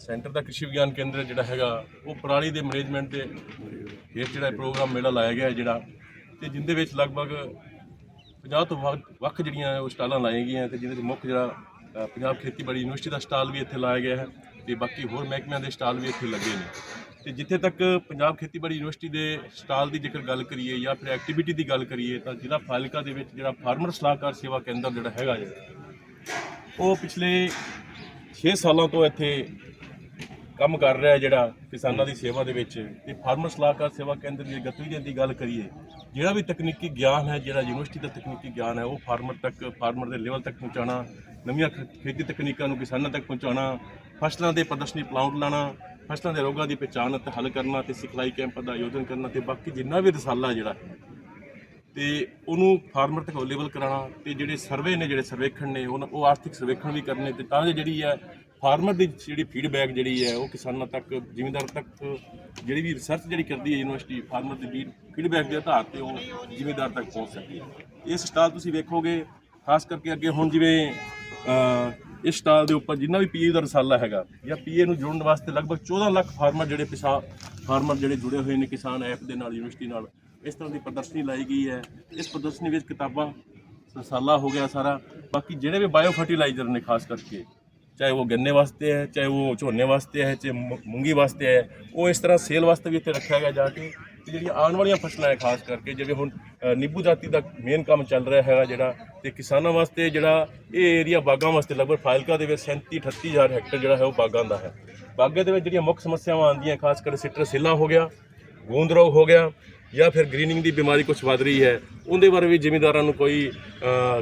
Centre ਦਾ ਕ੍ਰਿਸ਼ੀ ਵਿਗਿਆਨ ਕੇਂਦਰ ਜਿਹੜਾ ਹੈਗਾ, ਉਹ ਪਰਾਲੀ ਦੇ ਮੈਨੇਜਮੈਂਟ ਦੇ ਹੇਠ ਜਿਹੜਾ ਪ੍ਰੋਗਰਾਮ ਮੇਲਾ ਲਾਇਆ ਗਿਆ ਹੈ ਜਿਹੜਾ, ਤੇ ਜਿੰਦੇ ਵਿੱਚ ਲਗਭਗ 50 ਤੋਂ ਵੱਖ- ਵੱਖ ਜਿਹੜੀਆਂ ਉਹ ਸਟਾਲਾਂ ਲਾਈਆਂ ਗਈਆਂ ਤੇ ਜਿਹਦੇ ਵਿੱਚ ਮੁੱਖ ਜਿਹੜਾ ਪੰਜਾਬ ਖੇਤੀਬਾੜੀ ਯੂਨੀਵਰਸਿਟੀ ਦਾ ਸਟਾਲ ਵੀ ਇੱਥੇ ਲਾਇਆ ਗਿਆ ਹੈ ਤੇ ਬਾਕੀ ਹੋਰ ਮਹਿਕਮਿਆਂ ਦੇ ਸਟਾਲ ਵੀ ਇੱਥੇ ਲੱਗੇ ਨੇ। ਤੇ ਜਿੱਥੇ ਤੱਕ ਪੰਜਾਬ ਖੇਤੀਬਾੜੀ ਯੂਨੀਵਰਸਿਟੀ ਦੇ ਸਟਾਲ ਦੀ ਜੇਕਰ ਗੱਲ ਕਰੀਏ ਜਾਂ ਫਿਰ ਐਕਟੀਵਿਟੀ ਦੀ ਗੱਲ ਕਰੀਏ, ਤਾਂ ਜ਼ਿਲ੍ਹਾ ਫਾਜ਼ਿਲਕਾ ਦੇ ਵਿੱਚ ਜਿਹੜਾ ਫਾਰਮਰ ਸਲਾਹਕਾਰ ਸੇਵਾ ਕੇਂਦਰ ਜਿਹੜਾ ਹੈਗਾ ਜੀ ਉਹ ਪਿਛਲੇ 6 ਸਾਲਾਂ ਤੋਂ ਇੱਥੇ ਕੰਮ ਕਰ ਰਿਹਾ ਜਿਹੜਾ ਕਿਸਾਨਾਂ ਦੀ ਸੇਵਾ ਦੇ ਵਿੱਚ ਤੇ ਫਾਰਮਰ ਸਲਾਹਕਾਰ ਸੇਵਾ ਕੇਂਦਰ ਦੀ ਗਤੀਵਿਧੀਆਂ ਦੀ ਗੱਲ ਕਰੀਏ, ਜਿਹੜਾ ਵੀ ਤਕਨੀਕੀ ਗਿਆਨ ਹੈ, ਜਿਹੜਾ ਯੂਨੀਵਰਸਿਟੀ ਦਾ ਤਕਨੀਕੀ ਗਿਆਨ ਹੈ, ਉਹ ਫਾਰਮਰ ਤੱਕ, ਫਾਰਮਰ ਦੇ ਲੈਵਲ ਤੱਕ ਪਹੁੰਚਾਉਣਾ, ਨਵੀਆਂ ਖ- ਖੇਤੀ ਤਕਨੀਕਾਂ ਨੂੰ ਕਿਸਾਨਾਂ ਤੱਕ ਪਹੁੰਚਾਉਣਾ, ਫਸਲਾਂ ਦੇ ਪ੍ਰਦਰਸ਼ਨੀ ਪਲਾਂਟ ਲਾਣਾ, ਫਸਲਾਂ ਦੇ ਰੋਗਾਂ ਦੀ ਪਛਾਣ ਅਤੇ ਹੱਲ ਕਰਨਾ ਤੇ ਸਿਖਲਾਈ ਕੈਂਪ ਦਾ ਆਯੋਜਨ ਕਰਨਾ ਤੇ ਬਾਕੀ ਜਿੰਨਾ ਵੀ ਰਸਾਲਾ ਜਿਹੜਾ ਹੈ ਤੇ ਉਹਨੂੰ ਫਾਰਮਰ ਤੱਕ ਅਵੇਲੇਬਲ ਕਰਾਉਣਾ ਤੇ ਜਿਹੜੇ ਸਰਵੇ ਨੇ, ਜਿਹੜੇ ਸਰਵੇਖਣ ਨੇ, ਉਹਨਾਂ ਉਹ ਆਰਥਿਕ ਸਰਵੇਖਣ ਵੀ ਕਰਨੇ ਤੇ ਤਾਂ ਜੋ ਜਿਹੜੀ ਹੈ ਫਾਰਮਰ ਦੀ ਜਿਹੜੀ ਫੀਡਬੈਕ ਜਿਹੜੀ ਹੈ, ਉਹ ਕਿਸਾਨਾਂ ਤੱਕ, ਜ਼ਿਮੀਂਦਾਰ ਤੱਕ, ਜਿਹੜੀ ਵੀ ਰਿਸਰਚ ਜਿਹੜੀ ਕਰਦੀ ਹੈ ਯੂਨੀਵਰਸਿਟੀ ਫਾਰਮਰ ਦੀ ਫੀਡਬੈਕ ਦੇ ਆਧਾਰ ਤੇ ਉਹ ਜ਼ਿਮੀਂਦਾਰ ਤੱਕ ਪਹੁੰਚ ਸਕਦੀ ਹੈ। ਇਸ ਸਟਾਲ ਤੁਸੀਂ ਵੇਖੋਗੇ, ਖਾਸ ਕਰਕੇ ਅੱਗੇ ਹੁਣ ਜਿਵੇਂ ਇਸ ਸਟਾਲ ਦੇ ਉੱਪਰ ਜਿੰਨਾ ਵੀ ਪੀਏ ਦਾ ਰਸਾਲਾ ਹੈਗਾ, ਜਾਂ ਪੀਏ ਨੂੰ ਜੋੜਨ ਵਾਸਤੇ ਲਗਭਗ 14 ਲੱਖ ਫਾਰਮਰ ਜਿਹੜੇ ਪਿਸਾ, ਫਾਰਮਰ ਜਿਹੜੇ ਜੁੜੇ ਹੋਏ ਨੇ ਕਿਸਾਨ ਐਪ ਦੇ ਨਾਲ, ਯੂਨੀਵਰਸਿਟੀ ਨਾਲ, ਇਸ ਤਰ੍ਹਾਂ ਦੀ ਪ੍ਰਦਰਸ਼ਨੀ ਲਾਈ ਗਈ ਹੈ। ਇਸ ਪ੍ਰਦਰਸ਼ਨੀ ਵਿੱਚ ਕਿਤਾਬਾਂ, ਰਸਾਲਾ ਹੋ ਗਿਆ ਸਾਰਾ। ਬਾਕੀ ਜਿਹੜੇ ਵੀ ਬਾਇਓ ਫਰਟੀਲਾਈਜ਼ਰ ਨੇ, ਖਾਸ ਕਰਕੇ ਚਾਹੇ ਉਹ ਗੰਨੇ ਵਾਸਤੇ ਹੈ, ਚਾਹੇ ਉਹ ਝੋਨੇ ਵਾਸਤੇ ਹੈ, ਚਾਹੇ ਮੁ- ਮੂੰਗੀ ਵਾਸਤੇ ਹੈ, ਉਹ ਇਸ ਤਰ੍ਹਾਂ ਸੇਲ ਵਾਸਤੇ ਵੀ ਇੱਥੇ ਰੱਖਿਆ ਗਿਆ ਜਾ ਕੇ ਤੇ ਜਿਹੜੀਆਂ ਆਉਣ ਵਾਲੀਆਂ ਫਸਲਾਂ ਹੈ ਖਾਸ ਕਰਕੇ ਜਿਵੇਂ ਹੁਣ ਨਿੰਬੂ ਜਾਤੀ ਦਾ ਮੇਨ ਕੰਮ ਚੱਲ ਰਿਹਾ ਹੈਗਾ ਜਿਹੜਾ ਤੇ ਕਿਸਾਨਾਂ ਵਾਸਤੇ ਜਿਹੜਾ ਇਹ ਏਰੀਆ ਬਾਗਾਂ ਵਾਸਤੇ ਲਗਭਗ ਫਾਜ਼ਿਲਕਾ ਦੇ ਵਿੱਚ 37 38000 ਹੈਕਟਰ ਜਿਹੜਾ ਹੈ ਉਹ ਬਾਗਾਂ ਦਾ ਹੈ। ਬਾਗਾਂ ਦੇ ਵਿੱਚ ਜਿਹੜੀਆਂ ਮੁੱਖ ਸਮੱਸਿਆਵਾਂ ਆਉਂਦੀਆਂ, ਖਾਸ ਕਰਕੇ ਸਿਟਰਸ ਹਿੱਲਾ ਹੋ ਗਿਆ ਗੂੰਦ ਰੋਗ ਹੋ ਗਿਆ ਜਾਂ ਫਿਰ ਗ੍ਰੀਨਿੰਗ ਦੀ ਬਿਮਾਰੀ ਕੁਝ ਵੱਧ ਰਹੀ ਹੈ, ਉਹਦੇ ਬਾਰੇ ਵੀ ਜ਼ਿਮੀਂਦਾਰਾਂ ਨੂੰ ਕੋਈ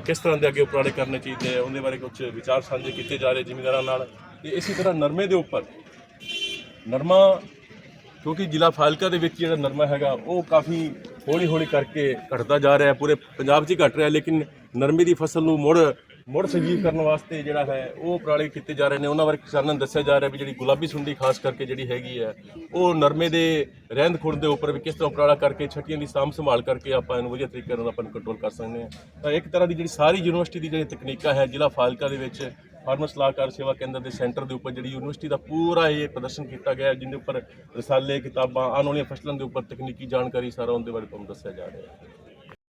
ਕਿਸ ਤਰ੍ਹਾਂ ਦੇ ਅੱਗੇ ਉਪਰਾਲੇ ਕਰਨੇ ਚਾਹੀਦੇ ਆ ਉਹਦੇ ਬਾਰੇ ਕੁਝ ਵਿਚਾਰ ਸਾਂਝੇ ਕੀਤੇ ਜਾ ਰਹੇ ਜ਼ਿਮੀਂਦਾਰਾਂ ਨਾਲ? ਤੇ ਇਸੇ ਤਰ੍ਹਾਂ ਨਰਮੇ ਦੇ ਉੱਪਰ, ਨਰਮਾ, ਕਿਉਂਕਿ ਜ਼ਿਲ੍ਹਾ ਫਾਜ਼ਿਲਕਾ ਦੇ ਵਿੱਚ ਜਿਹੜਾ ਨਰਮਾ ਹੈਗਾ, ਉਹ ਕਾਫੀ ਹੌਲੀ ਹੌਲੀ ਕਰਕੇ ਘਟਦਾ ਜਾ ਰਿਹਾ ਹੈ, ਪੂਰੇ ਪੰਜਾਬ 'ਚ ਹੀ ਘਟ ਰਿਹਾ ਲੇਕਿਨ ਨਰਮੇ ਦੀ ਫਸਲ ਨੂੰ ਮੁੜ ਮੁੜ ਸਜੀਵ ਕਰਨ ਵਾਸਤੇ ਜਿਹੜਾ ਹੈ ਉਹ ਉਪਰਾਲੇ ਕੀਤੇ ਜਾ ਰਹੇ ਨੇ। ਉਹਨਾਂ ਬਾਰੇ ਕਿਸਾਨਾਂ ਨੂੰ ਦੱਸਿਆ ਜਾ ਰਿਹਾ ਵੀ ਜਿਹੜੀ ਗੁਲਾਬੀ ਸੁੰਡੀ ਖਾਸ ਕਰਕੇ ਜਿਹੜੀ ਹੈਗੀ ਹੈ ਉਹ ਨਰਮੇ ਦੇ ਰਹਿੰਦ ਖੁੰਡ ਦੇ ਉੱਪਰ ਵੀ ਕਿਸ ਤਰ੍ਹਾਂ ਉਪਰਾਲਾ ਕਰਕੇ ਛੱਟੀਆਂ ਦੀ ਸਾਂਭ ਸੰਭਾਲ ਕਰਕੇ ਆਪਾਂ ਇਹਨੂੰ ਵਧੀਆ ਤਰੀਕੇ ਨਾਲ ਆਪਾਂ ਕੰਟਰੋਲ ਕਰ ਸਕਦੇ ਹਾਂ। ਤਾਂ ਇੱਕ ਤਰ੍ਹਾਂ ਦੀ ਜਿਹੜੀ ਸਾਰੀ ਯੂਨੀਵਰਸਿਟੀ ਦੀ ਜਿਹੜੀ ਤਕਨੀਕਾਂ ਹੈ ਜ਼ਿਲ੍ਹਾ ਫਾਲਕਾ ਦੇ ਵਿੱਚ ਫਾਰਮਰ ਸਲਾਹਕਾਰ ਸੇਵਾ ਕੇਂਦਰ ਦੇ ਸੈਂਟਰ ਦੇ ਉੱਪਰ ਜਿਹੜੀ ਯੂਨੀਵਰਸਿਟੀ ਦਾ ਪੂਰਾ ਇਹ ਪ੍ਰਦਰਸ਼ਨ ਕੀਤਾ ਗਿਆ ਹੈ, ਜਿਹਦੇ ਉੱਪਰ ਰਸਾਲੇ ਕਿਤਾਬਾਂ ਆਉਣ ਵਾਲੀਆਂ ਫਸਲਾਂ ਦੇ ਉੱਪਰ ਤਕਨੀਕੀ ਜਾਣਕਾਰੀ ਸਾਰਾ ਉਹਦੇ ਬਾਰੇ ਤੁਹਾਨੂੰ ਦੱਸਿਆ ਜਾ ਰਿਹਾ ਹੈ।